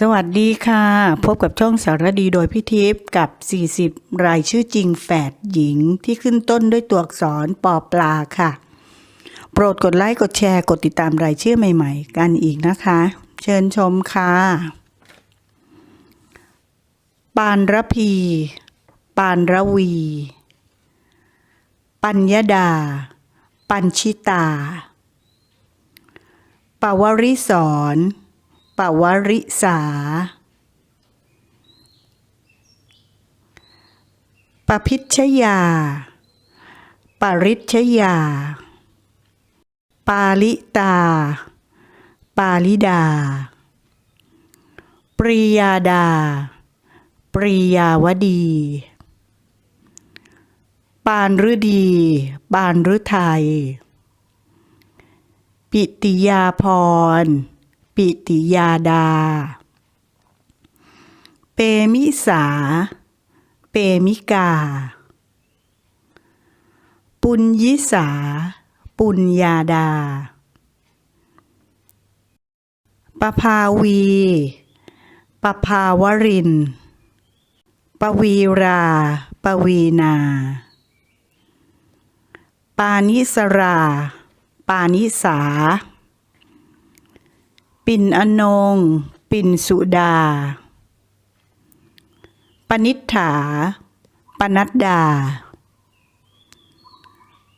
สวัสดีค่ะ พบกับช่องสารดีโดยพี่ทิพย์กับ 40 รายชื่อจริงแฝดหญิงที่ขึ้นต้นด้วยตัวอักษรปอปลาค่ะ โปรดกดไลค์ กดแชร์ กดติดตามรายชื่อใหม่ๆ กันอีกนะคะ เชิญชมค่ะ ปานระพี ปานระวี ปัญญดา ปัญชิตา ปวริสอน ปวริสาปพิชยา ปริชยา ปาลิตา ปาลิดา ปริยาดา ปริยาวดี ปานฤดี ปานฤทัย ปิติยาพร ปิติยาดา เปมิสา เปมิกา ปุญยิสา ปุญญาดา ปภาวี ปภาวริน ปวีรา ปวีนา ปานิสรา ปานิสา ปิ่นอนง ปิ่นสุดา ปนิษฐา ปนัดดา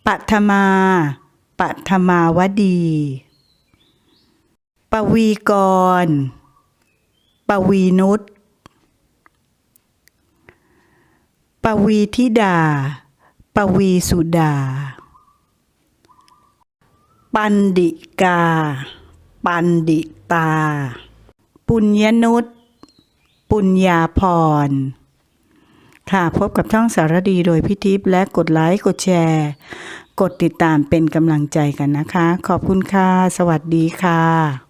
ปัทมาปัทมาวดี ปวีกร ปวีนุชปวีธิดา ปวีสุดา ปันดิกา ปันดิตา ปุญญนุษปุญญาพร ค่ะพบกับช่องสารดีโดยพี่ทิพย์และกดไลค์กดแชร์ กดติดตามเป็นกำลังใจกันนะคะ ขอบคุณค่ะ สวัสดีค่ะ